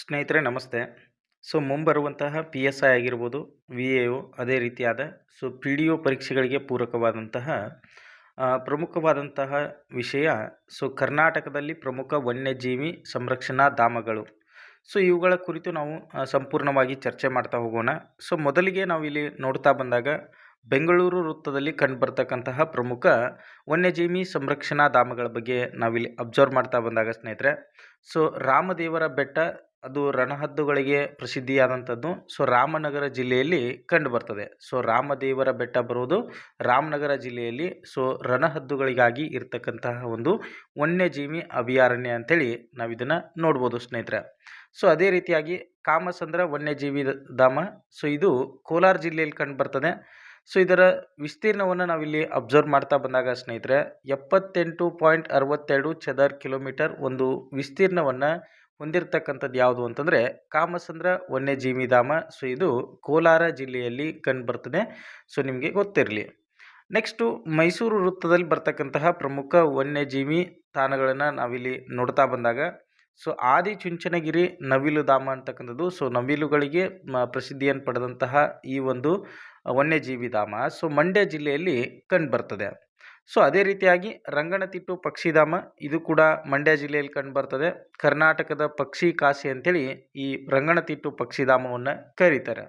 ಸ್ನೇಹಿತರೆ ನಮಸ್ತೆ. ಸೊ, ಮುಂಬರುವಂತಹ ಪಿ ಎಸ್ ಐ ಆಗಿರ್ಬೋದು ವಿ ಎ ಒ ಅದೇ ರೀತಿಯಾದ, ಸೊ ಪಿ ಡಿ ಒ ಪರೀಕ್ಷೆಗಳಿಗೆ ಪೂರಕವಾದಂತಹ ಪ್ರಮುಖವಾದಂತಹ ವಿಷಯ, ಸೊ, ಕರ್ನಾಟಕದಲ್ಲಿ ಪ್ರಮುಖ ವನ್ಯಜೀವಿ ಸಂರಕ್ಷಣಾ ಧಾಮಗಳು. ಸೊ, ಇವುಗಳ ಕುರಿತು ನಾವು ಸಂಪೂರ್ಣವಾಗಿ ಚರ್ಚೆ ಮಾಡ್ತಾ ಹೋಗೋಣ. ಸೊ, ಮೊದಲಿಗೆ ನಾವು ಇಲ್ಲಿ ನೋಡ್ತಾ ಬಂದಾಗ, ಬೆಂಗಳೂರು ವೃತ್ತದಲ್ಲಿ ಕಂಡುಬರ್ತಕ್ಕಂತಹ ಪ್ರಮುಖ ವನ್ಯಜೀವಿ ಸಂರಕ್ಷಣಾ ಧಾಮಗಳ ಬಗ್ಗೆ ನಾವಿಲ್ಲಿ ಅಬ್ಸರ್ವ್ ಮಾಡ್ತಾ ಬಂದಾಗ ಸ್ನೇಹಿತರೆ, ಸೊ, ರಾಮದೇವರ ಬೆಟ್ಟ ಅದು ರಣಹದ್ದುಗಳಿಗೆ ಪ್ರಸಿದ್ಧಿಯಾದಂಥದ್ದು. ಸೊ, ರಾಮನಗರ ಜಿಲ್ಲೆಯಲ್ಲಿ ಕಂಡು ಬರ್ತದೆ. ಸೊ, ರಾಮದೇವರ ಬೆಟ್ಟ ಬರೋದು ರಾಮನಗರ ಜಿಲ್ಲೆಯಲ್ಲಿ. ಸೊ, ರಣಹದ್ದುಗಳಿಗಾಗಿ ಇರತಕ್ಕಂತಹ ಒಂದು ವನ್ಯಜೀವಿ ಅಭಯಾರಣ್ಯ ಅಂಥೇಳಿ ನಾವು ಇದನ್ನು ನೋಡ್ಬೋದು ಸ್ನೇಹಿತರೆ. ಸೊ, ಅದೇ ರೀತಿಯಾಗಿ ಕಾಮಸಂದ್ರ ವನ್ಯಜೀವಿ ಧಾಮ. ಸೊ, ಇದು ಕೋಲಾರ ಜಿಲ್ಲೆಯಲ್ಲಿ ಕಂಡು ಬರ್ತದೆ. ಸೊ, ಇದರ ವಿಸ್ತೀರ್ಣವನ್ನು ನಾವಿಲ್ಲಿ ಅಬ್ಸರ್ವ್ ಮಾಡ್ತಾ ಬಂದಾಗ ಸ್ನೇಹಿತರೆ, ಎಪ್ಪತ್ತೆಂಟು ಪಾಯಿಂಟ್ ಅರವತ್ತೆರಡು ಚದರ್ ಕಿಲೋಮೀಟರ್ ಒಂದು ವಿಸ್ತೀರ್ಣವನ್ನು ಹೊಂದಿರತಕ್ಕಂಥದ್ದು ಯಾವುದು ಅಂತಂದರೆ ಕಾಮಸಂದ್ರ ವನ್ಯಜೀವಿ ಧಾಮ ಸೊ ಇದು ಕೋಲಾರ ಜಿಲ್ಲೆಯಲ್ಲಿ ಕಂಡುಬರ್ತದೆ ಸೊ ನಿಮಗೆ ಗೊತ್ತಿರಲಿ. ನೆಕ್ಸ್ಟು ಮೈಸೂರು ವೃತ್ತದಲ್ಲಿ ಬರ್ತಕ್ಕಂತಹ ಪ್ರಮುಖ ವನ್ಯಜೀವಿ ತಾಣಗಳನ್ನು ನಾವಿಲ್ಲಿ ನೋಡ್ತಾ ಬಂದಾಗ ಸೊ ಆದಿ ಚುಂಚನಗಿರಿ ನವಿಲು ಧಾಮ ಅಂತಕ್ಕಂಥದ್ದು. ಸೊ ನವಿಲುಗಳಿಗೆ ಪ್ರಸಿದ್ಧಿಯನ್ನು ಪಡೆದಂತಹ ಈ ಒಂದು ವನ್ಯಜೀವಿ ಧಾಮ. ಸೊ ಮಂಡ್ಯ ಜಿಲ್ಲೆಯಲ್ಲಿ ಕಂಡುಬರ್ತದೆ ಸೊ ಅದೇ ರೀತಿಯಾಗಿ ರಂಗನತಿಟ್ಟು ಪಕ್ಷಿಧಾಮ ಇದು ಕೂಡ ಮಂಡ್ಯ ಜಿಲ್ಲೆಯಲ್ಲಿ ಕಂಡುಬರ್ತದೆ ಕರ್ನಾಟಕದ ಪಕ್ಷಿ ಕಾಶಿ ಅಂತೇಳಿ ಈ ರಂಗನತಿಟ್ಟು ಪಕ್ಷಿಧಾಮವನ್ನು ಕರೀತಾರೆ.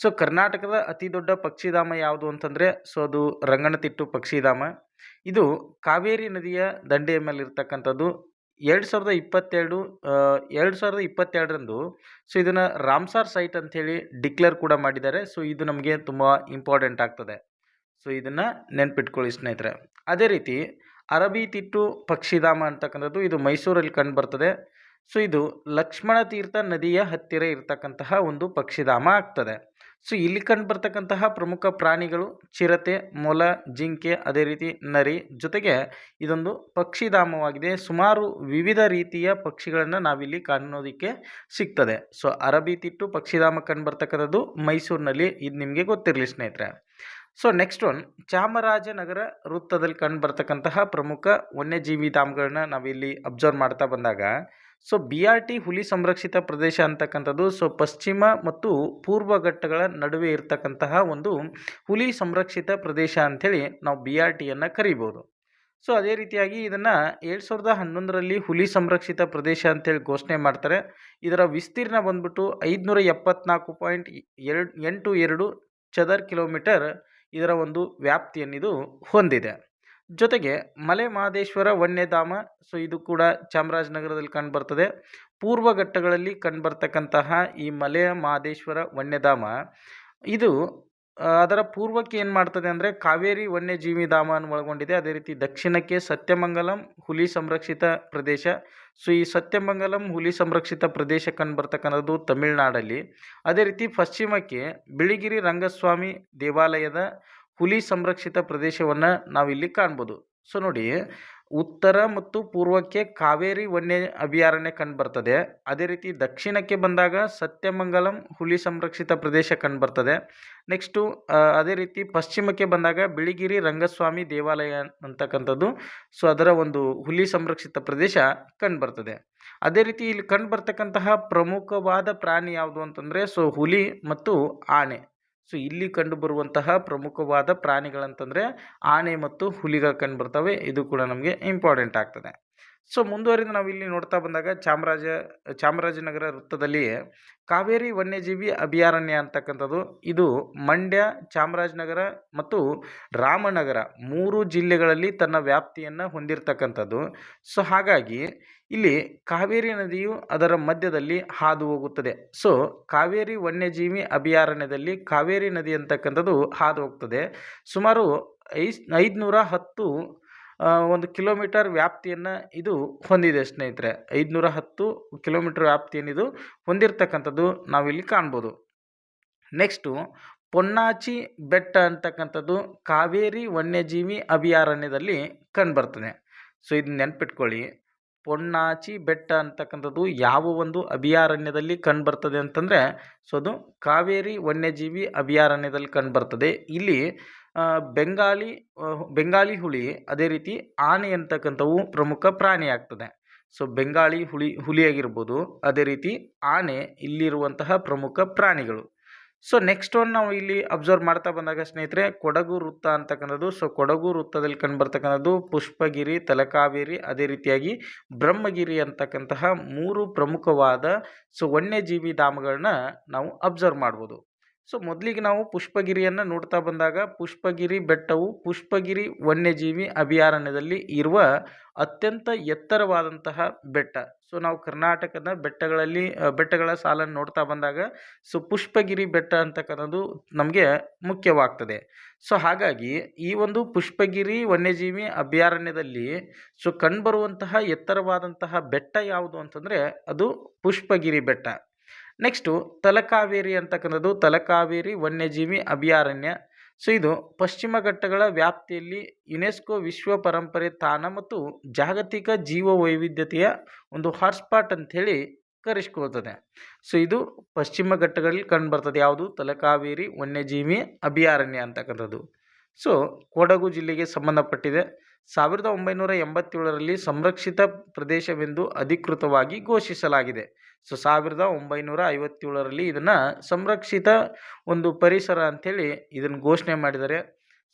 ಸೊ ಕರ್ನಾಟಕದ ಅತಿ ದೊಡ್ಡ ಪಕ್ಷಿಧಾಮ ಯಾವುದು ಅಂತಂದರೆ ಸೊ ಅದು ರಂಗನತಿಟ್ಟು ಪಕ್ಷಿಧಾಮ. ಇದು ಕಾವೇರಿ ನದಿಯ ದಂಡೆಯ ಮೇಲೆ ಇರ್ತಕ್ಕಂಥದ್ದು ಎರಡು ಸಾವಿರದ ಇಪ್ಪತ್ತೆರಡು ಎರಡು ಸಾವಿರದ ಇಪ್ಪತ್ತೆರಡರಂದು ಸೊ ಇದನ್ನು ರಾಮ್ಸಾರ್ ಸೈಟ್ ಅಂಥೇಳಿ ಡಿಕ್ಲೇರ್ ಕೂಡ ಮಾಡಿದ್ದಾರೆ. ಸೊ ಇದು ನಮಗೆ ತುಂಬ ಇಂಪಾರ್ಟೆಂಟ್ ಆಗ್ತದೆ. ಸೊ ಇದನ್ನು ನೆನ್ಪಿಟ್ಕೊಳ್ಳಿ ಸ್ನೇಹಿತರೆ. ಅದೇ ರೀತಿ ಅರಬಿ ತಿಟ್ಟು ಪಕ್ಷಿಧಾಮ ಅಂತಕ್ಕಂಥದ್ದು ಇದು ಮೈಸೂರಲ್ಲಿ ಕಂಡುಬರ್ತದೆ ಸೊ ಇದು ಲಕ್ಷ್ಮಣ ತೀರ್ಥ ನದಿಯ ಹತ್ತಿರ ಇರತಕ್ಕಂತಹ ಒಂದು ಪಕ್ಷಿಧಾಮ ಆಗ್ತದೆ. ಸೊ ಇಲ್ಲಿ ಕಂಡುಬರ್ತಕ್ಕಂತಹ ಪ್ರಮುಖ ಪ್ರಾಣಿಗಳು ಚಿರತೆ, ಮೊಲ, ಜಿಂಕೆ, ಅದೇ ರೀತಿ ನರಿ ಜೊತೆಗೆ ಇದೊಂದು ಪಕ್ಷಿಧಾಮವಾಗಿದೆ. ಸುಮಾರು ವಿವಿಧ ರೀತಿಯ ಪಕ್ಷಿಗಳನ್ನು ನಾವಿಲ್ಲಿ ಕಾಣೋದಕ್ಕೆ ಸಿಗ್ತದೆ. ಸೊ ಅರಬಿ ತಿಟ್ಟು ಪಕ್ಷಿಧಾಮ ಕಂಡುಬರ್ತಕ್ಕಂಥದ್ದು ಮೈಸೂರಿನಲ್ಲಿ. ಇದು ನಿಮಗೆ ಗೊತ್ತಿರಲಿ ಸ್ನೇಹಿತರೆ. ಸೊ ನೆಕ್ಸ್ಟ್ ಒನ್ ಚಾಮರಾಜನಗರ ವೃತ್ತದಲ್ಲಿ ಕಂಡುಬರ್ತಕ್ಕಂತಹ ಪ್ರಮುಖ ವನ್ಯಜೀವಿ ಧಾಮಗಳನ್ನ ನಾವಿಲ್ಲಿ ಅಬ್ಸರ್ವ್ ಮಾಡ್ತಾ ಬಂದಾಗ ಸೊ ಬಿ ಆರ್ ಟಿ ಹುಲಿ ಸಂರಕ್ಷಿತ ಪ್ರದೇಶ ಅಂತಕ್ಕಂಥದ್ದು ಸೊ ಪಶ್ಚಿಮ ಮತ್ತು ಪೂರ್ವ ಘಟ್ಟಗಳ ನಡುವೆ ಇರತಕ್ಕಂತಹ ಒಂದು ಹುಲಿ ಸಂರಕ್ಷಿತ ಪ್ರದೇಶ ಅಂಥೇಳಿ ನಾವು ಬಿ ಆರ್ ಟಿಯನ್ನು ಕರಿಬೋದು. ಸೊ ಅದೇ ರೀತಿಯಾಗಿ ಇದನ್ನು ಎರಡು ಸಾವಿರದ ಹನ್ನೊಂದರಲ್ಲಿ ಹುಲಿ ಸಂರಕ್ಷಿತ ಪ್ರದೇಶ ಅಂತೇಳಿ ಘೋಷಣೆ ಮಾಡ್ತಾರೆ. ಇದರ ವಿಸ್ತೀರ್ಣ ಬಂದ್ಬಿಟ್ಟು ಐದುನೂರ ಎಪ್ಪತ್ನಾಲ್ಕು ಪಾಯಿಂಟ್ ಎರಡು ಎಂಟು ಎರಡು ಚದರ್ ಕಿಲೋಮೀಟರ್ ಇದರ ಒಂದು ವ್ಯಾಪ್ತಿಯನ್ನಿದು ಹೊಂದಿದೆ. ಜೊತೆಗೆ ಮಲೆ ಮಹದೇಶ್ವರ ವನ್ಯಧಾಮ, ಸೊ ಇದು ಕೂಡ ಚಾಮರಾಜನಗರದಲ್ಲಿ ಕಂಡುಬರ್ತದೆ. ಪೂರ್ವ ಘಟ್ಟಗಳಲ್ಲಿ ಕಂಡುಬರ್ತಕ್ಕಂತಹ ಈ ಮಲೆ ಮಹದೇಶ್ವರ ವನ್ಯಧಾಮ, ಇದು ಅದರ ಪೂರ್ವಕ್ಕೆ ಏನು ಮಾಡ್ತದೆ ಅಂದರೆ ಕಾವೇರಿ ವನ್ಯಜೀವಿ ಧಾಮವನ್ನು ಒಳಗೊಂಡಿದೆ. ಅದೇ ರೀತಿ ದಕ್ಷಿಣಕ್ಕೆ ಸತ್ಯಮಂಗಲಂ ಹುಲಿ ಸಂರಕ್ಷಿತ ಪ್ರದೇಶ. ಸೊ ಈ ಸತ್ಯಮಂಗಲಂ ಹುಲಿ ಸಂರಕ್ಷಿತ ಪ್ರದೇಶ ಕಂಡುಬರ್ತಕ್ಕಂಥದ್ದು ತಮಿಳುನಾಡಲ್ಲಿ. ಅದೇ ರೀತಿ ಪಶ್ಚಿಮಕ್ಕೆ ಬಿಳಿಗಿರಿ ರಂಗಸ್ವಾಮಿ ದೇವಾಲಯದ ಹುಲಿ ಸಂರಕ್ಷಿತ ಪ್ರದೇಶವನ್ನು ನಾವಿಲ್ಲಿ ಕಾಣ್ಬೋದು. ಸೊ ನೋಡಿ ಉತ್ತರ ಮತ್ತು ಪೂರ್ವಕ್ಕೆ ಕಾವೇರಿ ವನ್ಯ ಅಭಯಾರಣ್ಯ ಕಂಡುಬರ್ತದೆ ಅದೇ ರೀತಿ ದಕ್ಷಿಣಕ್ಕೆ ಬಂದಾಗ ಸತ್ಯಮಂಗಲಂ ಹುಲಿ ಸಂರಕ್ಷಿತ ಪ್ರದೇಶ ಕಂಡುಬರ್ತದೆ ನೆಕ್ಸ್ಟು ಅದೇ ರೀತಿ ಪಶ್ಚಿಮಕ್ಕೆ ಬಂದಾಗ ಬಿಳಿಗಿರಿ ರಂಗಸ್ವಾಮಿ ದೇವಾಲಯ ಅಂತಕ್ಕಂಥದ್ದು. ಸೊ, ಅದರ ಒಂದು ಹುಲಿ ಸಂರಕ್ಷಿತ ಪ್ರದೇಶ ಕಂಡುಬರ್ತದೆ ಅದೇ ರೀತಿ ಇಲ್ಲಿ ಕಂಡುಬರ್ತಕ್ಕಂತಹ ಪ್ರಮುಖವಾದ ಪ್ರಾಣಿ ಯಾವುದು ಅಂತಂದರೆ, ಸೊ, ಹುಲಿ ಮತ್ತು ಆನೆ. ಸೊ ಇಲ್ಲಿ ಕಂಡುಬರುವಂತಹ ಪ್ರಮುಖವಾದ ಪ್ರಾಣಿಗಳಂತಂದರೆ ಆನೆ ಮತ್ತು ಹುಲಿಗಳು ಕಂಡುಬರ್ತವೆ ಇದು ಕೂಡ ನಮಗೆ ಇಂಪಾರ್ಟೆಂಟ್ ಆಗ್ತದೆ. ಸೊ ಮುಂದುವರಿದು ನಾವು ಇಲ್ಲಿ ನೋಡ್ತಾ ಬಂದಾಗ ಚಾಮರಾಜ, ಚಾಮರಾಜನಗರ ವೃತ್ತದಲ್ಲಿ ಕಾವೇರಿ ವನ್ಯಜೀವಿ ಅಭಯಾರಣ್ಯ ಅಂತಕ್ಕಂಥದ್ದು. ಇದು ಮಂಡ್ಯ, ಚಾಮರಾಜನಗರ ಮತ್ತು ರಾಮನಗರ ಮೂರು ಜಿಲ್ಲೆಗಳಲ್ಲಿ ತನ್ನ ವ್ಯಾಪ್ತಿಯನ್ನು ಹೊಂದಿರತಕ್ಕಂಥದ್ದು. ಸೊ ಹಾಗಾಗಿ ಇಲ್ಲಿ ಕಾವೇರಿ ನದಿಯು ಅದರ ಮಧ್ಯದಲ್ಲಿ ಹಾದು ಹೋಗುತ್ತದೆ. ಸೊ ಕಾವೇರಿ ವನ್ಯಜೀವಿ ಅಭಯಾರಣ್ಯದಲ್ಲಿ ಕಾವೇರಿ ನದಿ ಅಂತಕ್ಕಂಥದ್ದು ಹಾದು ಹೋಗ್ತದೆ. ಸುಮಾರು ಐಸ್, ಐದುನೂರ ಹತ್ತು ಒಂದು ಕಿಲೋಮೀಟರ್ ವ್ಯಾಪ್ತಿಯನ್ನು ಇದು ಹೊಂದಿದೆ ಸ್ನೇಹಿತರೆ. ಐದುನೂರ ಹತ್ತು ಕಿಲೋಮೀಟರ್ ವ್ಯಾಪ್ತಿಯನ್ನಿದು ಹೊಂದಿರತಕ್ಕಂಥದ್ದು ನಾವಿಲ್ಲಿ ಕಾಣ್ಬೋದು. ನೆಕ್ಸ್ಟು ಪೊನ್ನಾಚಿ ಬೆಟ್ಟ ಅಂತಕ್ಕಂಥದ್ದು ಕಾವೇರಿ ವನ್ಯಜೀವಿ ಅಭಯಾರಣ್ಯದಲ್ಲಿ ಕಂಡುಬರ್ತದೆ ಸೊ ಇದು ನೆನ್ಪಿಟ್ಕೊಳ್ಳಿ. ಪೊನ್ನಾಚಿ ಬೆಟ್ಟ ಅಂತಕ್ಕಂಥದ್ದು ಯಾವ ಒಂದು ಅಭಯಾರಣ್ಯದಲ್ಲಿ ಕಂಡುಬರ್ತದೆ ಅಂತಂದರೆ ಸೊ ಅದು ಕಾವೇರಿ ವನ್ಯಜೀವಿ ಅಭಯಾರಣ್ಯದಲ್ಲಿ ಕಂಡುಬರ್ತದೆ ಇಲ್ಲಿ ಬೆಂಗಾಲಿ ಬೆಂಗಾಲಿ ಹುಲಿ ಅದೇ ರೀತಿ ಆನೆ ಅಂತಕ್ಕಂಥವು ಪ್ರಮುಖ ಪ್ರಾಣಿ ಆಗ್ತದೆ. ಸೊ ಬೆಂಗಾಳಿ ಹುಲಿ ಹುಲಿಯಾಗಿರ್ಬೋದು ಅದೇ ರೀತಿ ಆನೆ ಇಲ್ಲಿರುವಂತಹ ಪ್ರಮುಖ ಪ್ರಾಣಿಗಳು. ಸೊ ನೆಕ್ಸ್ಟ್ ಒನ್ ನಾವು ಇಲ್ಲಿ ಅಬ್ಸರ್ವ್ ಮಾಡ್ತಾ ಬಂದಾಗ, ಸ್ನೇಹಿತರೆ, ಕೊಡಗು ವೃತ್ತ ಅಂತಕ್ಕಂಥದ್ದು. ಸೊ ಕೊಡಗು ವೃತ್ತದಲ್ಲಿ ಕಂಡುಬರ್ತಕ್ಕಂಥದ್ದು ಪುಷ್ಪಗಿರಿ, ತಲಕಾವೇರಿ, ಅದೇ ರೀತಿಯಾಗಿ ಬ್ರಹ್ಮಗಿರಿ ಅಂತಕ್ಕಂತಹ ಮೂರು ಪ್ರಮುಖವಾದ ಸೊ ವನ್ಯಜೀವಿ ಧಾಮಗಳನ್ನ ನಾವು ಅಬ್ಸರ್ವ್ ಮಾಡ್ಬೋದು. ಸೊ ಮೊದಲಿಗೆ ನಾವು ಪುಷ್ಪಗಿರಿಯನ್ನು ನೋಡ್ತಾ ಬಂದಾಗ, ಪುಷ್ಪಗಿರಿ ಬೆಟ್ಟವು, ಪುಷ್ಪಗಿರಿ ವನ್ಯಜೀವಿ ಅಭಯಾರಣ್ಯದಲ್ಲಿ ಇರುವ ಅತ್ಯಂತ ಎತ್ತರವಾದಂತಹ ಬೆಟ್ಟ. ಸೊ ನಾವು ಕರ್ನಾಟಕದ ಬೆಟ್ಟಗಳಲ್ಲಿ ಬೆಟ್ಟಗಳ ಸಾಲನ್ನು ನೋಡ್ತಾ ಬಂದಾಗ ಸೊ ಪುಷ್ಪಗಿರಿ ಬೆಟ್ಟ ಅಂತಕ್ಕಂಥದ್ದು ನಮಗೆ ಮುಖ್ಯವಾಗ್ತದೆ. ಸೊ ಹಾಗಾಗಿ ಈ ಒಂದು ಪುಷ್ಪಗಿರಿ ವನ್ಯಜೀವಿ ಅಭಯಾರಣ್ಯದಲ್ಲಿ ಸೊ ಕಂಡುಬರುವಂತಹ ಎತ್ತರವಾದಂತಹ ಬೆಟ್ಟ ಯಾವುದು ಅಂತಂದರೆ ಅದು ಪುಷ್ಪಗಿರಿ ಬೆಟ್ಟ. ನೆಕ್ಸ್ಟು ತಲಕಾವೇರಿ ಅಂತಕ್ಕಂಥದ್ದು ತಲಕಾವೇರಿ ವನ್ಯಜೀವಿ ಅಭಯಾರಣ್ಯ. ಸೊ, ಇದು ಪಶ್ಚಿಮ ಘಟ್ಟಗಳ ವ್ಯಾಪ್ತಿಯಲ್ಲಿ ಯುನೆಸ್ಕೋ ವಿಶ್ವ ಪರಂಪರೆ ತಾಣ ಮತ್ತು ಜಾಗತಿಕ ಜೀವ ವೈವಿಧ್ಯತೆಯ ಒಂದು ಹಾಟ್ಸ್ಪಾಟ್ ಅಂಥೇಳಿ ಕರೆಸ್ಕೊಳ್ತದೆ. ಸೊ, ಇದು ಪಶ್ಚಿಮ ಘಟ್ಟಗಳಲ್ಲಿ ಕಂಡುಬರ್ತದೆ. ಯಾವುದು? ತಲಕಾವೇರಿ, ವನ್ಯಜೀವಿ, ಅಭಯಾರಣ್ಯ ಅಂತಕ್ಕಂಥದ್ದು. ಸೊ, ಕೊಡಗು ಜಿಲ್ಲೆಗೆ ಸಂಬಂಧಪಟ್ಟಿದೆ. ಸಾವಿರದ ಒಂಬೈನೂರ ಎಂಬತ್ತೇಳರಲ್ಲಿ ಸಂರಕ್ಷಿತ ಪ್ರದೇಶವೆಂದು ಅಧಿಕೃತವಾಗಿ ಘೋಷಿಸಲಾಗಿದೆ. ಸೊ, ಸಾವಿರದ ಒಂಬೈನೂರ ಐವತ್ತೇಳರಲ್ಲಿ ಇದನ್ನು ಸಂರಕ್ಷಿತ ಒಂದು ಪರಿಸರ ಅಂಥೇಳಿ ಇದನ್ನು ಘೋಷಣೆ ಮಾಡಿದ್ದಾರೆ.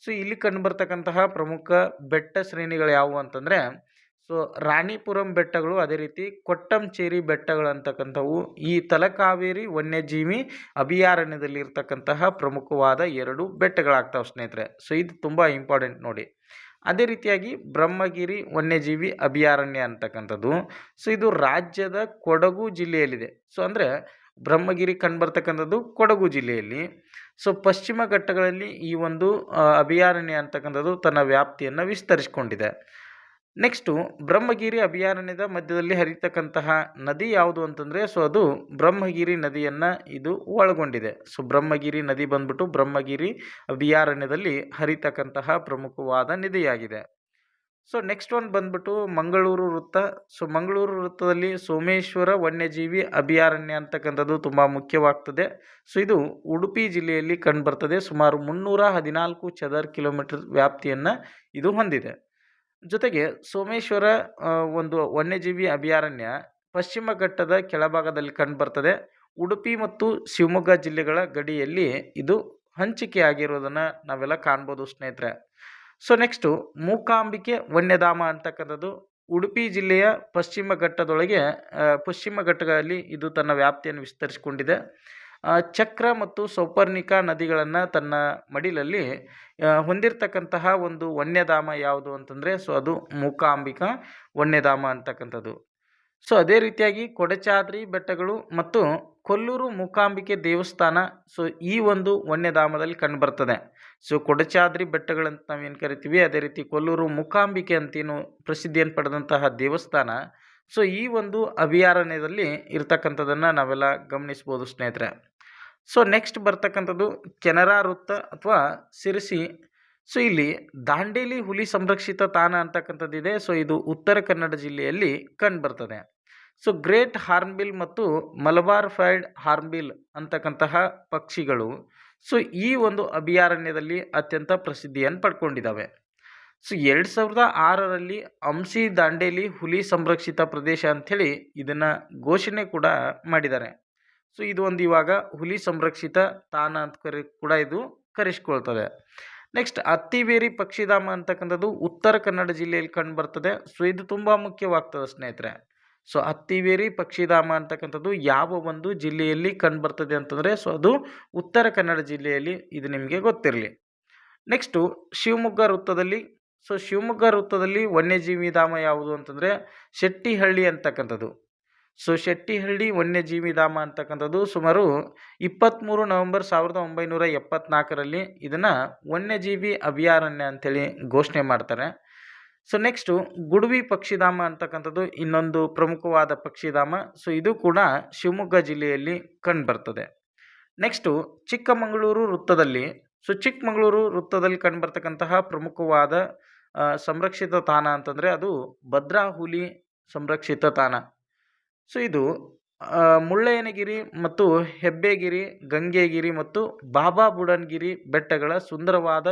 ಸೊ, ಇಲ್ಲಿ ಕಂಡುಬರ್ತಕ್ಕಂತಹ ಪ್ರಮುಖ ಬೆಟ್ಟ ಶ್ರೇಣಿಗಳು ಯಾವುವು ಅಂತಂದರೆ, ಸೊ, ರಾಣಿಪುರಂ ಬೆಟ್ಟಗಳು ಅದೇ ರೀತಿ ಕೊಟ್ಟಂಚೇರಿ ಬೆಟ್ಟಗಳಂತಕ್ಕಂಥವು ಈ ತಲಕಾವೇರಿ ವನ್ಯಜೀವಿ ಅಭಯಾರಣ್ಯದಲ್ಲಿ ಇರ್ತಕ್ಕಂತಹ ಪ್ರಮುಖವಾದ ಎರಡು ಬೆಟ್ಟಗಳಾಗ್ತವೆ ಸ್ನೇಹಿತರೆ. ಸೊ, ಇದು ತುಂಬ ಇಂಪಾರ್ಟೆಂಟ್ ನೋಡಿ. ಅದೇ ರೀತಿಯಾಗಿ ಬ್ರಹ್ಮಗಿರಿ ವನ್ಯಜೀವಿ ಅಭಯಾರಣ್ಯ ಅಂತಕ್ಕಂಥದ್ದು. ಸೊ ಇದು ರಾಜ್ಯದ ಕೊಡಗು ಜಿಲ್ಲೆಯಲ್ಲಿದೆ. ಸೊ ಅಂದರೆ ಬ್ರಹ್ಮಗಿರಿ ಕಂಡುಬರ್ತಕ್ಕಂಥದ್ದು ಕೊಡಗು ಜಿಲ್ಲೆಯಲ್ಲಿ. ಸೊ ಪಶ್ಚಿಮ ಘಟ್ಟಗಳಲ್ಲಿ ಈ ಒಂದು ಅಭಯಾರಣ್ಯ ಅಂತಕ್ಕಂಥದ್ದು ತನ್ನ ವ್ಯಾಪ್ತಿಯನ್ನು ವಿಸ್ತರಿಸಿಕೊಂಡಿದೆ. ನೆಕ್ಸ್ಟು ಬ್ರಹ್ಮಗಿರಿ ಅಭಯಾರಣ್ಯದ ಮಧ್ಯದಲ್ಲಿ ಹರಿತಕ್ಕಂತಹ ನದಿ ಯಾವುದು ಅಂತಂದರೆ ಸೊ ಅದು ಬ್ರಹ್ಮಗಿರಿ ನದಿಯನ್ನು ಇದು ಒಳಗೊಂಡಿದೆ. ಸೊ ಬ್ರಹ್ಮಗಿರಿ ನದಿ ಬಂದ್ಬಿಟ್ಟು ಬ್ರಹ್ಮಗಿರಿ ಅಭಯಾರಣ್ಯದಲ್ಲಿ ಹರಿತಕ್ಕಂತಹ ಪ್ರಮುಖವಾದ ನದಿಯಾಗಿದೆ. ಸೊ ನೆಕ್ಸ್ಟ್ ಒನ್ ಬಂದ್ಬಿಟ್ಟು ಮಂಗಳೂರು ವೃತ್ತ. ಸೊ ಮಂಗಳೂರು ವೃತ್ತದಲ್ಲಿ ಸೋಮೇಶ್ವರ ವನ್ಯಜೀವಿ ಅಭಯಾರಣ್ಯ ಅಂತಕ್ಕಂಥದ್ದು ತುಂಬ ಮುಖ್ಯವಾಗ್ತದೆ. ಸೊ ಇದು ಉಡುಪಿ ಜಿಲ್ಲೆಯಲ್ಲಿ ಕಂಡುಬರ್ತದೆ ಸುಮಾರು ಮುನ್ನೂರ ಹದಿನಾಲ್ಕು ಚದರ್ ಕಿಲೋಮೀಟರ್ ವ್ಯಾಪ್ತಿಯನ್ನು ಇದು ಹೊಂದಿದೆ. ಜೊತೆಗೆ ಸೋಮೇಶ್ವರ ಒಂದು ವನ್ಯಜೀವಿ ಅಭಯಾರಣ್ಯ ಪಶ್ಚಿಮ ಘಟ್ಟದ ಕೆಳಭಾಗದಲ್ಲಿ ಕಂಡುಬರ್ತದೆ ಉಡುಪಿ ಮತ್ತು ಶಿವಮೊಗ್ಗ ಜಿಲ್ಲೆಗಳ ಗಡಿಯಲ್ಲಿ ಇದು ಹಂಚಿಕೆಯಾಗಿರೋದನ್ನು ನಾವೆಲ್ಲ ಕಾಣ್ಬೋದು ಸ್ನೇಹಿತರೆ. ಸೊ ನೆಕ್ಸ್ಟು ಮೂಕಾಂಬಿಕೆ ವನ್ಯಧಾಮ ಅಂತಕ್ಕಂಥದ್ದು. ಉಡುಪಿ ಜಿಲ್ಲೆಯ ಪಶ್ಚಿಮ ಘಟ್ಟದೊಳಗೆ ಪಶ್ಚಿಮ ಘಟ್ಟಗಳಲ್ಲಿ ಇದು ತನ್ನ ವ್ಯಾಪ್ತಿಯನ್ನು ವಿಸ್ತರಿಸಿಕೊಂಡಿದೆ. ಚಕ್ರ ಮತ್ತು ಸೌಪರ್ಣಿಕಾ ನದಿಗಳನ್ನು ತನ್ನ ಮಡಿಲಲ್ಲಿ ಹೊಂದಿರತಕ್ಕಂತಹ ಒಂದು ವನ್ಯಧಾಮ ಯಾವುದು ಅಂತಂದರೆ, ಸೊ ಅದು ಮೂಕಾಂಬಿಕಾ ವನ್ಯಧಾಮ ಅಂತಕ್ಕಂಥದ್ದು. ಸೊ ಅದೇ ರೀತಿಯಾಗಿ ಕೊಡಚಾದ್ರಿ ಬೆಟ್ಟಗಳು ಮತ್ತು ಕೊಲ್ಲೂರು ಮೂಕಾಂಬಿಕೆ ದೇವಸ್ಥಾನ, ಸೊ ಈ ಒಂದು ವನ್ಯಧಾಮದಲ್ಲಿ ಕಂಡುಬರ್ತದೆ. ಸೊ ಕೊಡಚಾದ್ರಿ ಬೆಟ್ಟಗಳಂತ ನಾವೇನು ಕರಿತೀವಿ, ಅದೇ ರೀತಿ ಕೊಲ್ಲೂರು ಮೂಕಾಂಬಿಕೆ ಅಂತೇನು ಪ್ರಸಿದ್ಧಿಯನ್ನು ಪಡೆದಂತಹ ದೇವಸ್ಥಾನ, ಸೊ ಈ ಒಂದು ಅಭಯಾರಣ್ಯದಲ್ಲಿ ಇರ್ತಕ್ಕಂಥದ್ದನ್ನು ನಾವೆಲ್ಲ ಗಮನಿಸ್ಬೋದು ಸ್ನೇಹಿತರೆ. ಸೊ ನೆಕ್ಸ್ಟ್ ಬರ್ತಕ್ಕಂಥದ್ದು ಕೆನರಾ ವೃತ್ತ ಅಥವಾ ಸಿರಿಸಿ. ಸೊ ಇಲ್ಲಿ ದಾಂಡೇಲಿ ಹುಲಿ ಸಂರಕ್ಷಿತ ತಾಣ ಅಂತಕ್ಕಂಥದ್ದಿದೆ. ಸೊ ಇದು ಉತ್ತರ ಕನ್ನಡ ಜಿಲ್ಲೆಯಲ್ಲಿ ಕಂಡುಬರ್ತದೆ ಸೊ ಗ್ರೇಟ್ ಹಾರ್ನ್ಬಿಲ್ ಮತ್ತು ಮಲಬಾರ್ ಫೈಡ್ ಹಾರ್ನ್ಬಿಲ್ ಅಂತಕ್ಕಂತಹ ಪಕ್ಷಿಗಳು. ಸೊ ಈ ಒಂದು ಅಭಯಾರಣ್ಯದಲ್ಲಿ ಅತ್ಯಂತ ಪ್ರಸಿದ್ಧಿಯನ್ನು ಪಡ್ಕೊಂಡಿದ್ದಾವೆ. ಸೊ ಎರಡು ಸಾವಿರದ ಆರರಲ್ಲಿ ಅಂಸಿ ದಾಂಡೇಲಿ ಹುಲಿ ಸಂರಕ್ಷಿತ ಪ್ರದೇಶ ಅಂಥೇಳಿ ಇದನ್ನು ಘೋಷಣೆ ಕೂಡ ಮಾಡಿದ್ದಾರೆ. ಸೊ, ಇದು ಒಂದು ಇವಾಗ ಹುಲಿ ಸಂರಕ್ಷಿತ ತಾಣ ಅಂತ ಕರಿ, ಕೂಡ ಇದು ಕರೆಸ್ಕೊಳ್ತದೆ. ನೆಕ್ಸ್ಟ್ ಅತ್ತಿವೇರಿ ಪಕ್ಷಿಧಾಮ ಅಂತಕ್ಕಂಥದ್ದು ಉತ್ತರ ಕನ್ನಡ ಜಿಲ್ಲೆಯಲ್ಲಿ ಕಂಡುಬರ್ತದೆ ಸೊ, ಇದು ತುಂಬ ಮುಖ್ಯವಾಗ್ತದೆ ಸ್ನೇಹಿತರೆ. ಸೊ, ಅತ್ತಿವೇರಿ ಪಕ್ಷಿಧಾಮ ಅಂತಕ್ಕಂಥದ್ದು ಯಾವ ಒಂದು ಜಿಲ್ಲೆಯಲ್ಲಿ ಕಂಡುಬರ್ತದೆ ಅಂತಂದರೆ, ಸೊ, ಅದು ಉತ್ತರ ಕನ್ನಡ ಜಿಲ್ಲೆಯಲ್ಲಿ ಇದು ನಿಮಗೆ ಗೊತ್ತಿರಲಿ. ನೆಕ್ಸ್ಟು ಶಿವಮೊಗ್ಗ ವೃತ್ತದಲ್ಲಿ, ಸೊ, ಶಿವಮೊಗ್ಗ ವೃತ್ತದಲ್ಲಿ ವನ್ಯಜೀವಿ ಧಾಮ ಯಾವುದು ಅಂತಂದರೆ, ಶೆಟ್ಟಿಹಳ್ಳಿ ಅಂತಕ್ಕಂಥದ್ದು. ಸೊ ಶೆಟ್ಟಿಹಳ್ಳಿ ವನ್ಯಜೀವಿಧಾಮ ಅಂತಕ್ಕಂಥದ್ದು ಸುಮಾರು ಇಪ್ಪತ್ತ್ಮೂರು ನವೆಂಬರ್ ಸಾವಿರದ ಒಂಬೈನೂರ ಎಪ್ಪತ್ನಾಲ್ಕರಲ್ಲಿ ಇದನ್ನು ವನ್ಯಜೀವಿ ಅಭಯಾರಣ್ಯ ಅಂಥೇಳಿ ಘೋಷಣೆ ಮಾಡ್ತಾರೆ. ಸೊ ನೆಕ್ಸ್ಟು ಗುಡುವಿ ಪಕ್ಷಿಧಾಮ ಅಂತಕ್ಕಂಥದ್ದು ಇನ್ನೊಂದು ಪ್ರಮುಖವಾದ ಪಕ್ಷಿಧಾಮ ಸೊ ಇದು ಕೂಡ ಶಿವಮೊಗ್ಗ ಜಿಲ್ಲೆಯಲ್ಲಿ ಕಂಡುಬರ್ತದೆ ನೆಕ್ಸ್ಟು ಚಿಕ್ಕಮಗಳೂರು ವೃತ್ತದಲ್ಲಿ. ಸೊ ಚಿಕ್ಕಮಗಳೂರು ವೃತ್ತದಲ್ಲಿ ಕಂಡುಬರ್ತಕ್ಕಂತಹ ಪ್ರಮುಖವಾದ ಸಂರಕ್ಷಿತ ತಾಣ ಅಂತಂದರೆ ಅದು ಭದ್ರಾ ಹುಲಿ ಸಂರಕ್ಷಿತ ತಾಣ. ಸೊ ಇದು ಮುಳ್ಳಯ್ಯನಗಿರಿ ಮತ್ತು ಹೆಬ್ಬೇಗಿರಿ, ಗಂಗೆಗಿರಿ ಮತ್ತು ಬಾಬಾ ಬುಡನ್ಗಿರಿ ಬೆಟ್ಟಗಳ ಸುಂದರವಾದ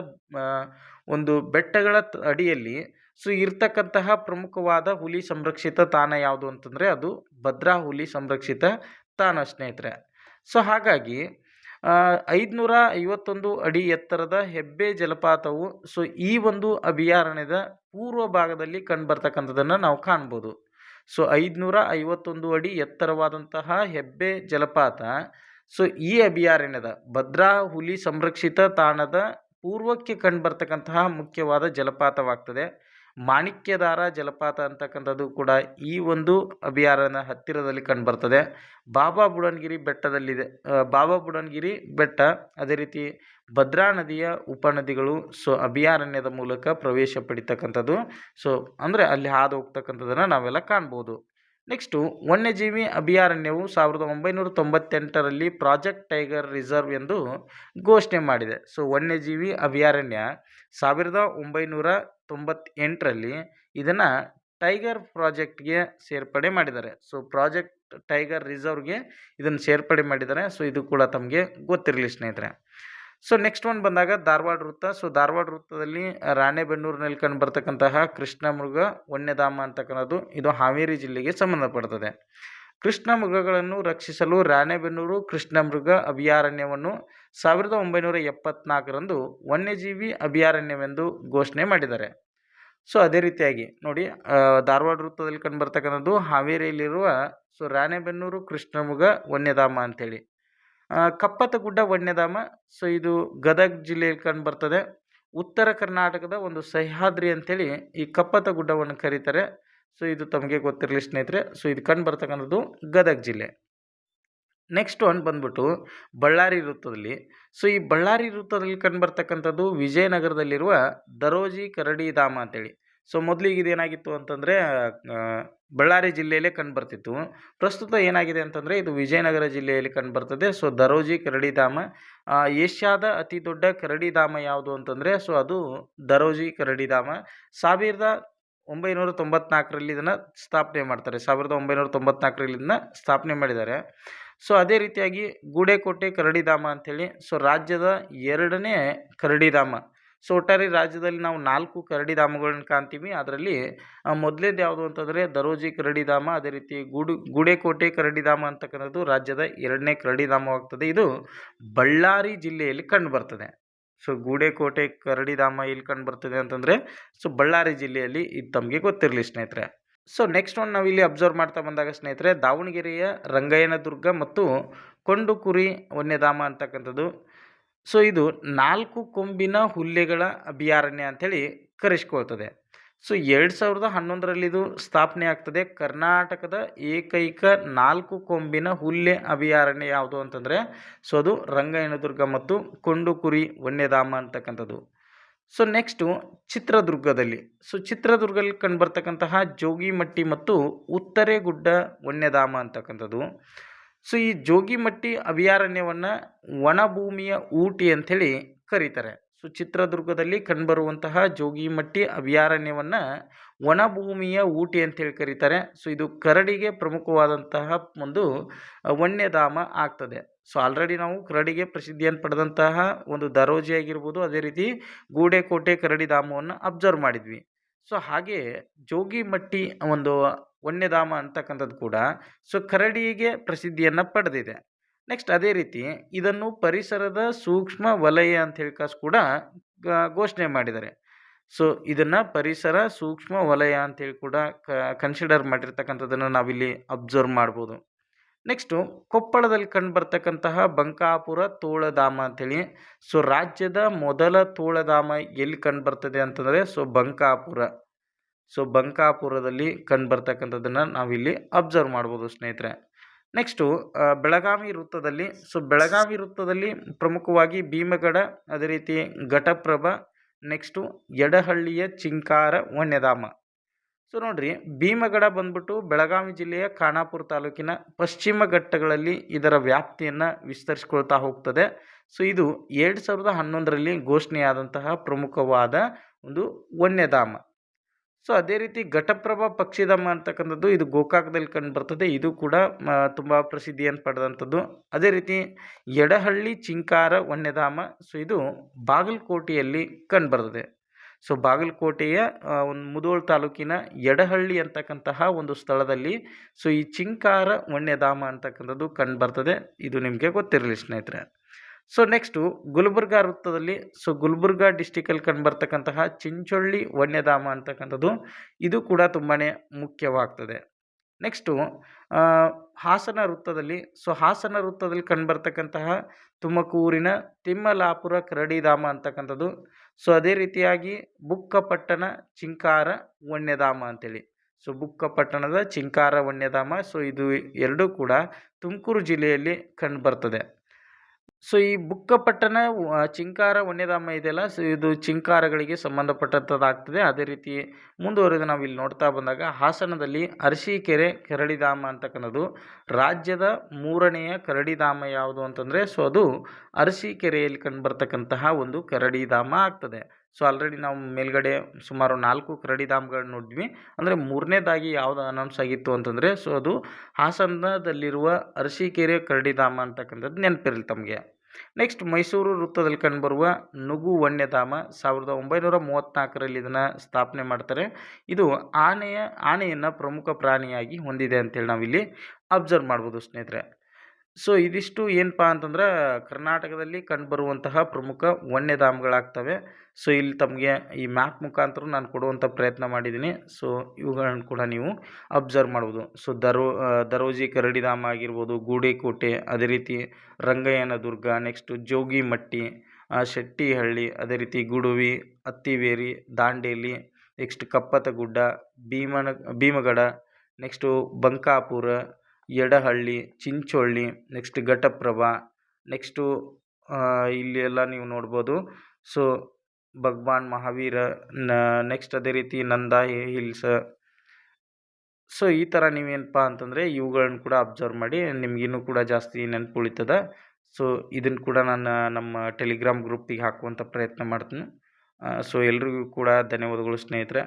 ಒಂದು ಬೆಟ್ಟಗಳ ಅಡಿಯಲ್ಲಿ ಸೊ ಇರ್ತಕ್ಕಂತಹ ಪ್ರಮುಖವಾದ ಹುಲಿ ಸಂರಕ್ಷಿತ ತಾಣ ಯಾವುದು ಅಂತಂದರೆ ಅದು ಭದ್ರಾ ಹುಲಿ ಸಂರಕ್ಷಿತ ತಾಣ ಸ್ನೇಹಿತರೆ. ಸೊ ಹಾಗಾಗಿ ಐದುನೂರ ಐವತ್ತೊಂದು ಅಡಿ ಎತ್ತರದ ಹೆಬ್ಬೆ ಜಲಪಾತವು ಸೊ ಈ ಒಂದು ಅಭಯಾರಣ್ಯದ ಪೂರ್ವ ಭಾಗದಲ್ಲಿ ಕಂಡುಬರ್ತಕ್ಕಂಥದ್ದನ್ನು ನಾವು ಕಾಣ್ಬೋದು. ಸೊ ಐದುನೂರ ಐವತ್ತೊಂದು ಅಡಿ ಎತ್ತರವಾದಂತಹ ಹೆಬ್ಬೆ ಜಲಪಾತ. ಸೊ ಈ ಅಭಯಾರಣ್ಯದ ಭದ್ರಾ ಹುಲಿ ಸಂರಕ್ಷಿತ ತಾಣದ ಪೂರ್ವಕ್ಕೆ ಕಂಡುಬರ್ತಕ್ಕಂತಹ ಮುಖ್ಯವಾದ ಜಲಪಾತವಾಗ್ತದೆ. ಮಾಣಿಕ್ಯದಾರ ಜಲಪಾತ ಅಂತಕ್ಕಂಥದ್ದು ಕೂಡ ಈ ಒಂದು ಅಭಯಾರಣ್ಯ ಹತ್ತಿರದಲ್ಲಿ ಕಂಡುಬರ್ತದೆ. ಬಾಬಾ ಬುಡನ್ಗಿರಿ ಬೆಟ್ಟದಲ್ಲಿದೆ. ಬಾಬಾ ಬುಡನ್ಗಿರಿ ಬೆಟ್ಟ, ಅದೇ ರೀತಿ ಭದ್ರಾ ನದಿಯ ಉಪನದಿಗಳು, ಸೊ ಅಭಯಾರಣ್ಯದ ಮೂಲಕ ಪ್ರವೇಶ ಪಡಿತಕ್ಕಂಥದ್ದು. ಸೊ ಅಂದರೆ ಅಲ್ಲಿ ಹಾದು ಹೋಗ್ತಕ್ಕಂಥದ್ದನ್ನು ನಾವೆಲ್ಲ ಕಾಣ್ಬೋದು. ನೆಕ್ಸ್ಟು ವನ್ಯಜೀವಿ ಅಭಯಾರಣ್ಯವು ಸಾವಿರದ ಒಂಬೈನೂರ ತೊಂಬತ್ತೆಂಟರಲ್ಲಿ ಪ್ರಾಜೆಕ್ಟ್ ಟೈಗರ್ ರಿಸರ್ವ್ ಎಂದು ಘೋಷಣೆ ಮಾಡಿದೆ. ಸೊ ವನ್ಯಜೀವಿ ಅಭಯಾರಣ್ಯ ಸಾವಿರದ ಒಂಬೈನೂರ ತೊಂಬತ್ತೆಂಟರಲ್ಲಿ ಇದನ್ನು ಟೈಗರ್ ಪ್ರಾಜೆಕ್ಟ್ಗೆ ಸೇರ್ಪಡೆ ಮಾಡಿದ್ದಾರೆ. ಸೊ ಪ್ರಾಜೆಕ್ಟ್ ಟೈಗರ್ ರಿಸರ್ವ್ಗೆ ಇದನ್ನು ಸೇರ್ಪಡೆ ಮಾಡಿದ್ದಾರೆ. ಸೊ ಇದು ಕೂಡ ತಮಗೆ ಗೊತ್ತಿರಲಿ ಸ್ನೇಹಿತರೆ. ಸೊ ನೆಕ್ಸ್ಟ್ ಒನ್ ಬಂದಾಗ ಧಾರವಾಡ ವೃತ್ತ. ಸೊ ಧಾರವಾಡ ವೃತ್ತದಲ್ಲಿ ರಾಣೆಬೆನ್ನೂರಿನಲ್ಲಿ ಕಂಡು ಬರ್ತಕ್ಕಂತಹ ಕೃಷ್ಣ ಮೃಗ ವನ್ಯಧಾಮ ಅಂತಕ್ಕಂಥದ್ದು, ಇದು ಹಾವೇರಿ ಜಿಲ್ಲೆಗೆ ಸಂಬಂಧಪಡ್ತದೆ. ಕೃಷ್ಣ ಮೃಗಗಳನ್ನು ರಕ್ಷಿಸಲು ರಾಣೆಬೆನ್ನೂರು ಕೃಷ್ಣಮೃಗ ಅಭಯಾರಣ್ಯವನ್ನು ಸಾವಿರದ ಒಂಬೈನೂರ ಎಪ್ಪತ್ನಾಲ್ಕರಂದು ವನ್ಯಜೀವಿ ಅಭಯಾರಣ್ಯವೆಂದು ಘೋಷಣೆ ಮಾಡಿದ್ದಾರೆ. ಸೊ ಅದೇ ರೀತಿಯಾಗಿ ನೋಡಿ ಧಾರವಾಡ ವೃತ್ತದಲ್ಲಿ ಕಂಡುಬರ್ತಕ್ಕಂಥದ್ದು ಹಾವೇರಿಯಲ್ಲಿರುವ ಸೊ ರಾಣೆಬೆನ್ನೂರು ಕೃಷ್ಣಮೃಗ ವನ್ಯಧಾಮ ಅಂಥೇಳಿ. ಕಪ್ಪತ್ತಗುಡ್ಡ ವನ್ಯಧಾಮ. ಸೊ, ಇದು ಗದಗ ಜಿಲ್ಲೆಯಲ್ಲಿ ಕಂಡುಬರ್ತದೆ ಉತ್ತರ ಕರ್ನಾಟಕದ ಒಂದು ಸಹ್ಯಾದ್ರಿ ಅಂಥೇಳಿ ಈ ಕಪ್ಪತ್ತ ಗುಡ್ಡವನ್ನು ಕರೀತಾರೆ. ಸೊ, ಇದು ತಮಗೆ ಗೊತ್ತಿರಲಿ ಸ್ನೇಹಿತರೆ. ಸೊ, ಇದು ಕಂಡು ಬರ್ತಕ್ಕಂಥದ್ದು ಗದಗ ಜಿಲ್ಲೆ. ನೆಕ್ಸ್ಟ್ ಒನ್ ಬಂದ್ಬಿಟ್ಟು ಬಳ್ಳಾರಿ ವೃತ್ತದಲ್ಲಿ. ಸೊ, ಈ ಬಳ್ಳಾರಿ ವೃತ್ತದಲ್ಲಿ ಕಂಡುಬರ್ತಕ್ಕಂಥದ್ದು ವಿಜಯನಗರದಲ್ಲಿರುವ ದರೋಜಿ ಕರಡಿ ಧಾಮ ಅಂತೇಳಿ ಸೊ, ಮೊದಲಿಗೆ ಇದೇನಾಗಿತ್ತು ಅಂತಂದರೆ ಬಳ್ಳಾರಿ ಜಿಲ್ಲೆಯಲ್ಲೇ ಕಂಡುಬರ್ತಿತ್ತು ಪ್ರಸ್ತುತ ಏನಾಗಿದೆ ಅಂತಂದರೆ, ಇದು ವಿಜಯನಗರ ಜಿಲ್ಲೆಯಲ್ಲಿ ಕಂಡುಬರ್ತದೆ ಸೊ, ದರೋಜಿ ಕರಡಿಧಾಮ ಏಷ್ಯಾದ ಅತಿ ದೊಡ್ಡ ಕರಡಿಧಾಮ ಯಾವುದು ಅಂತಂದರೆ, ಸೊ, ಅದು ದರೋಜಿ ಕರಡಿಧಾಮ ಸಾವಿರದ ಒಂಬೈನೂರ ತೊಂಬತ್ನಾಲ್ಕರಲ್ಲಿ ಇದನ್ನು ಸ್ಥಾಪನೆ ಮಾಡ್ತಾರೆ. ಸಾವಿರದ ಒಂಬೈನೂರ ತೊಂಬತ್ನಾಲ್ಕರಲ್ಲಿ ಇದನ್ನು ಸ್ಥಾಪನೆ ಮಾಡಿದ್ದಾರೆ. ಸೊ, ಅದೇ ರೀತಿಯಾಗಿ ಗೂಡೆಕೋಟೆ ಕರಡಿಧಾಮ ಅಂಥೇಳಿ, ಸೊ, ರಾಜ್ಯದ ಎರಡನೇ ಕರಡಿಧಾಮ ಸೊ ಒಟ್ಟಾರೆ ರಾಜ್ಯದಲ್ಲಿ ನಾವು ನಾಲ್ಕು ಕರಡಿಧಾಮಗಳನ್ನ ಕಾಣ್ತೀವಿ. ಅದರಲ್ಲಿ ಮೊದಲೇದು ಯಾವುದು ಅಂತಂದರೆ ದರೋಜಿ ಕರಡಿಧಾಮ ಅದೇ ರೀತಿ ಗೂಡು, ಗೂಡೆಕೋಟೆ ಕರಡಿಧಾಮ ಅಂತಕ್ಕಂಥದ್ದು ರಾಜ್ಯದ ಎರಡನೇ ಕರಡಿಧಾಮವಾಗ್ತದೆ ಇದು ಬಳ್ಳಾರಿ ಜಿಲ್ಲೆಯಲ್ಲಿ ಕಂಡುಬರ್ತದೆ ಸೊ, ಗೂಡೆಕೋಟೆ ಕರಡಿಧಾಮ ಎಲ್ಲಿ ಕಂಡುಬರ್ತದೆ ಅಂತಂದರೆ, ಸೊ, ಬಳ್ಳಾರಿ ಜಿಲ್ಲೆಯಲ್ಲಿ ಇದು ತಮಗೆ ಗೊತ್ತಿರಲಿ ಸ್ನೇಹಿತರೆ. ಸೊ ನೆಕ್ಸ್ಟ್ ಒನ್ ನಾವು ಇಲ್ಲಿ ಅಬ್ಸರ್ವ್ ಮಾಡ್ತಾ ಬಂದಾಗ ಸ್ನೇಹಿತರೆ, ದಾವಣಗೆರೆಯ ರಂಗಯ್ಯನದುರ್ಗ ಮತ್ತು ಕೊಂಡುಕುರಿ ವನ್ಯಧಾಮ ಅಂತಕ್ಕಂಥದ್ದು. ಸೊ, ಇದು ನಾಲ್ಕು ಕೊಂಬಿನ ಹುಲ್ಲೆಗಳ ಅಭಯಾರಣ್ಯ ಅಂಥೇಳಿ ಕರೆಸ್ಕೊಳ್ತದೆ. ಸೊ, ಎರಡು ಸಾವಿರದ ಹನ್ನೊಂದರಲ್ಲಿ ಇದು ಸ್ಥಾಪನೆ ಆಗ್ತದೆ. ಕರ್ನಾಟಕದ ಏಕೈಕ ನಾಲ್ಕು ಕೊಂಬಿನ ಹುಲ್ಲೆ ಅಭಯಾರಣ್ಯ ಯಾವುದು ಅಂತಂದರೆ, ಸೊ, ಅದು ರಂಗಯ್ಯನದುರ್ಗ ಮತ್ತು ಕೊಂಡುಕುರಿ, ವನ್ಯಧಾಮ ಅಂತಕ್ಕಂಥದ್ದು. ಸೊ, ನೆಕ್ಸ್ಟು ಚಿತ್ರದುರ್ಗದಲ್ಲಿ. ಸೊ, ಚಿತ್ರದುರ್ಗದಲ್ಲಿ ಕಂಡುಬರ್ತಕ್ಕಂತಹ ಜೋಗಿಮಟ್ಟಿ ಮತ್ತು ಉತ್ತರೆಗುಡ್ಡ ವನ್ಯಧಾಮ ಅಂತಕ್ಕಂಥದ್ದು. ಸೊ ಈ ಜೋಗಿಮಟ್ಟಿ ಅಭಯಾರಣ್ಯವನ್ನು ವನಭೂಮಿಯ ಊಟಿ ಅಂಥೇಳಿ ಕರೀತಾರೆ. ಸೊ ಚಿತ್ರದುರ್ಗದಲ್ಲಿ ಕಂಡುಬರುವಂತಹ ಜೋಗಿಮಟ್ಟಿ ಅಭಯಾರಣ್ಯವನ್ನು ವನಭೂಮಿಯ ಊಟಿ ಅಂತೇಳಿ ಕರೀತಾರೆ. ಸೊ ಇದು ಕರಡಿಗೆ ಪ್ರಮುಖವಾದಂತಹ ಒಂದು ವನ್ಯಧಾಮ ಆಗ್ತದೆ. ಸೊ ಆಲ್ರೆಡಿ ನಾವು ಕರಡಿಗೆ ಪ್ರಸಿದ್ಧಿಯನ್ನು ಪಡೆದಂತಹ ಒಂದು ದರೋಜಿ ಆಗಿರ್ಬೋದು, ಅದೇ ರೀತಿ ಗೂಡೆಕೋಟೆ ಕರಡಿ ಧಾಮವನ್ನು ಅಬ್ಸರ್ವ್ ಮಾಡಿದ್ವಿ. ಸೊ ಹಾಗೆ ಜೋಗಿಮಟ್ಟಿ ಒಂದು ವನ್ಯಧಾಮ ಅಂತಕ್ಕಂಥದ್ದು ಕೂಡ. ಸೊ ಕರಡಿಗೆ ಪ್ರಸಿದ್ಧಿಯನ್ನು ಪಡೆದಿದೆ. ನೆಕ್ಸ್ಟ್ ಅದೇ ರೀತಿ ಇದನ್ನು ಪರಿಸರದ ಸೂಕ್ಷ್ಮ ವಲಯ ಅಂತ ಹೇಳ್ಕಾಸ್ ಕೂಡ ಘೋಷಣೆ ಮಾಡಿದ್ದಾರೆ. ಸೊ ಇದನ್ನು ಪರಿಸರ ಸೂಕ್ಷ್ಮ ವಲಯ ಅಂತೇಳಿ ಕೂಡ ಕನ್ಸಿಡರ್ ಮಾಡಿರ್ತಕ್ಕಂಥದ್ದನ್ನು ನಾವಿಲ್ಲಿ ಅಬ್ಸರ್ವ್ ಮಾಡ್ಬೋದು. ನೆಕ್ಸ್ಟು ಕೊಪ್ಪಳದಲ್ಲಿ ಕಂಡುಬರ್ತಕ್ಕಂತಹ ಬಂಕಾಪುರ ತೋಳಧಾಮ ಅಂಥೇಳಿ ಸೊ ರಾಜ್ಯದ ಮೊದಲ ತೋಳಧಾಮ ಎಲ್ಲಿ ಕಂಡುಬರ್ತದೆ ಅಂತಂದರೆ ಸೊ ಬಂಕಾಪುರ. ಸೊ ಬಂಕಾಪುರದಲ್ಲಿ ಕಂಡುಬರ್ತಕ್ಕಂಥದ್ದನ್ನು ನಾವಿಲ್ಲಿ ಅಬ್ಸರ್ವ್ ಮಾಡ್ಬೋದು ಸ್ನೇಹಿತರೆ. ನೆಕ್ಸ್ಟು ಬೆಳಗಾವಿ ವೃತ್ತದಲ್ಲಿ ಸೊ ಬೆಳಗಾವಿ ವೃತ್ತದಲ್ಲಿ ಪ್ರಮುಖವಾಗಿ ಭೀಮಗಡ, ಅದೇ ರೀತಿ ಘಟಪ್ರಭ ನೆಕ್ಸ್ಟು ಎಡಹಳ್ಳಿಯ ಚಿಂಕಾರ, ವನ್ಯಧಾಮ. ಸೊ ನೋಡ್ರಿ, ಭೀಮಗಡ ಬಂದ್ಬಿಟ್ಟು ಬೆಳಗಾವಿ ಜಿಲ್ಲೆಯ ಖಾನಾಪುರ ತಾಲೂಕಿನ ಪಶ್ಚಿಮ ಘಟ್ಟಗಳಲ್ಲಿ ಇದರ ವ್ಯಾಪ್ತಿಯನ್ನು ವಿಸ್ತರಿಸ್ಕೊಳ್ತಾ ಹೋಗ್ತದೆ. ಸೊ ಇದು ಎರಡು ಸಾವಿರದ ಹನ್ನೊಂದರಲ್ಲಿ ಘೋಷಣೆಯಾದಂತಹ ಪ್ರಮುಖವಾದ ಒಂದು ವನ್ಯಧಾಮ. ಸೊ ಅದೇ ರೀತಿ ಘಟಪ್ರಭಾ ಪಕ್ಷಿಧಾಮ ಅಂತಕ್ಕಂಥದ್ದು ಇದು ಗೋಕಾಕದಲ್ಲಿ ಕಂಡು ಬರ್ತದೆ. ಇದು ಕೂಡ ತುಂಬ ಪ್ರಸಿದ್ಧಿಯನ್ನು ಪಡೆದಂಥದ್ದು. ಅದೇ ರೀತಿ ಎಡಹಳ್ಳಿ ಚಿಂಕಾರ ವನ್ಯಧಾಮ ಸೊ ಇದು ಬಾಗಲಕೋಟೆಯಲ್ಲಿ ಕಂಡು ಬರ್ತದೆ. ಸೊ ಬಾಗಲಕೋಟೆಯ ಒಂದು ಮುದೋಳ್ ತಾಲೂಕಿನ ಎಡಹಳ್ಳಿ ಅಂತಕ್ಕಂತಹ ಒಂದು ಸ್ಥಳದಲ್ಲಿ ಸೊ ಈ ಚಿಂಕಾರ ವನ್ಯಧಾಮ ಅಂತಕ್ಕಂಥದ್ದು ಕಂಡು ಬರ್ತದೆ. ಇದು ನಿಮಗೆ ಗೊತ್ತಿರಲಿ ಸ್ನೇಹಿತರೆ. ಸೊ ನೆಕ್ಸ್ಟು ಗುಲ್ಬರ್ಗ ವೃತ್ತದಲ್ಲಿ ಸೊ ಗುಲ್ಬರ್ಗ ಡಿಸ್ಟಿಕಲ್ಲಿ ಕಂಡುಬರ್ತಕ್ಕಂತಹ ಚಿಂಚೊಳ್ಳಿ ವನ್ಯಧಾಮ ಅಂತಕ್ಕಂಥದ್ದು, ಇದು ಕೂಡ ತುಂಬಾ ಮುಖ್ಯವಾಗ್ತದೆ. ನೆಕ್ಸ್ಟು ಹಾಸನ ವೃತ್ತದಲ್ಲಿ ಸೊ ಹಾಸನ ವೃತ್ತದಲ್ಲಿ ಕಂಡುಬರ್ತಕ್ಕಂತಹ ತುಮಕೂರಿನ ತಿಮ್ಮಲಾಪುರ ಕರಡಿಧಾಮ ಅಂತಕ್ಕಂಥದ್ದು ಸೊ ಅದೇ ರೀತಿಯಾಗಿ ಬುಕ್ಕಪಟ್ಟಣ ಚಿಂಕಾರ ವನ್ಯಧಾಮ ಅಂತೇಳಿ. ಸೊ ಬುಕ್ಕಪಟ್ಟಣದ ಚಿಂಕಾರ ವನ್ಯಧಾಮ ಸೊ ಇದು ಎರಡೂ ಕೂಡ ತುಮಕೂರು ಜಿಲ್ಲೆಯಲ್ಲಿ ಕಂಡುಬರ್ತದೆ. ಸೊ ಈ ಬುಕ್ಕ ಪಟ್ಟಣ ಚಿಂಕಾರ, ವನ್ಯಧಾಮ ಇದೆಯಲ್ಲ ಸೊ, ಇದು ಚಿಂಕಾರಗಳಿಗೆ ಸಂಬಂಧಪಟ್ಟಂಥದ್ದಾಗ್ತದೆ ಅದೇ ರೀತಿ ಮುಂದುವರೆದು ನಾವು ಇಲ್ಲಿ ನೋಡ್ತಾ ಬಂದಾಗ ಹಾಸನದಲ್ಲಿ ಅರಸೀಕೆರೆ ಕರಡಿಧಾಮ ಅಂತಕ್ಕಂಥದ್ದು. ರಾಜ್ಯದ ಮೂರನೆಯ ಕರಡಿಧಾಮ ಯಾವುದು ಅಂತಂದರೆ, ಸೊ, ಅದು ಅರಸೀಕೆರೆಯಲ್ಲಿ ಕಂಡುಬರ್ತಕ್ಕಂತಹ ಒಂದು ಕರಡಿಧಾಮ ಆಗ್ತದೆ. ಸೊ ಆಲ್ರೆಡಿ ನಾವು ಮೇಲ್ಗಡೆ ಸುಮಾರು ನಾಲ್ಕು ಕರಡಿಧಾಮಗಳನ್ನ ನೋಡಿದ್ವಿ. ಅಂದರೆ ಮೂರನೇದಾಗಿ ಯಾವುದು ಅನೌನ್ಸ್ ಆಗಿತ್ತು ಅಂತಂದರೆ, ಸೊ ಅದು ಹಾಸನದಲ್ಲಿರುವ ಅರಸೀಕೆರೆ ಕರಡಿಧಾಮ ಅಂತಕ್ಕಂಥದ್ದು ನೆನಪಿರಲಿ ತಮಗೆ. ನೆಕ್ಸ್ಟ್ ಮೈಸೂರು ವೃತ್ತದಲ್ಲಿ ಕಂಡುಬರುವ ನುಗು ವನ್ಯಧಾಮ ಸಾವಿರದ ಒಂಬೈನೂರ ಮೂವತ್ತ್ನಾಲ್ಕರಲ್ಲಿ ಇದನ್ನು ಸ್ಥಾಪನೆ ಮಾಡ್ತಾರೆ. ಇದು ಆನೆಯ, ಆನೆಯನ್ನು ಪ್ರಮುಖ ಪ್ರಾಣಿಯಾಗಿ ಹೊಂದಿದೆ ಅಂತೇಳಿ ನಾವಿಲ್ಲಿ ಅಬ್ಸರ್ವ್ ಮಾಡ್ಬೋದು ಸ್ನೇಹಿತರೆ. ಸೊ ಇದಿಷ್ಟು ಏನಪ್ಪ ಅಂತಂದ್ರೆ ಕರ್ನಾಟಕದಲ್ಲಿ ಕಂಡುಬರುವಂತಹ ಪ್ರಮುಖ ವನ್ಯಧಾಮಗಳಾಗ್ತವೆ. ಸೊ ಇಲ್ಲಿ ತಮಗೆ ಈ ಮ್ಯಾಪ್ ಮುಖಾಂತರ ನಾನು ಕೊಡುವಂಥ ಪ್ರಯತ್ನ ಮಾಡಿದ್ದೀನಿ ಸೊ ಇವುಗಳನ್ನು ಕೂಡ ನೀವು ಅಬ್ಸರ್ವ್ ಮಾಡ್ಬೋದು. ಸೊ ದರೋ ದರೋಜಿ ಕರಡಿಧಾಮ ಆಗಿರ್ಬೋದು, ಗೂಡೆಕೋಟೆ, ಅದೇ ರೀತಿ ರಂಗಯ್ಯನ ದುರ್ಗ ನೆಕ್ಸ್ಟು ಜೋಗಿಮಟ್ಟಿ ಶೆಟ್ಟಿಹಳ್ಳಿ, ಅದೇ ರೀತಿ Guduvi, Attiveri, Dandeli next Kappattagudda Bhimana, Bhimagad next Bankapur Yadahalli Chincholli next Ghataprabha next ಇಲ್ಲಿ ಎಲ್ಲ ನೀವು ನೋಡ್ಬೋದು. ಸೊ ಭಗವಾನ್ ಮಹಾವೀರ ನೆಕ್ಸ್ಟ್ ಅದೇ ರೀತಿ ನಂದಾ ಹಿಲ್ಸ್. ಸೊ ಈ ಥರ ನೀವೇನಪ್ಪ ಅಂತಂದರೆ ಇವುಗಳನ್ನ ಕೂಡ ಅಬ್ಸರ್ವ್ ಮಾಡಿ ನಿಮಗಿನ್ನೂ ಕೂಡ ಜಾಸ್ತಿ ನೆನಪು ಉಳಿತದೆ ಸೊ ಇದನ್ನು ಕೂಡ ನಾನು, ನಮ್ಮ ಟೆಲಿಗ್ರಾಮ್ ಗ್ರೂಪಿಗೆ ಹಾಕುವಂಥ ಪ್ರಯತ್ನ ಮಾಡ್ತೀನಿ. ಸೊ ಎಲ್ರಿಗೂ ಕೂಡ ಧನ್ಯವಾದಗಳು ಸ್ನೇಹಿತರೆ.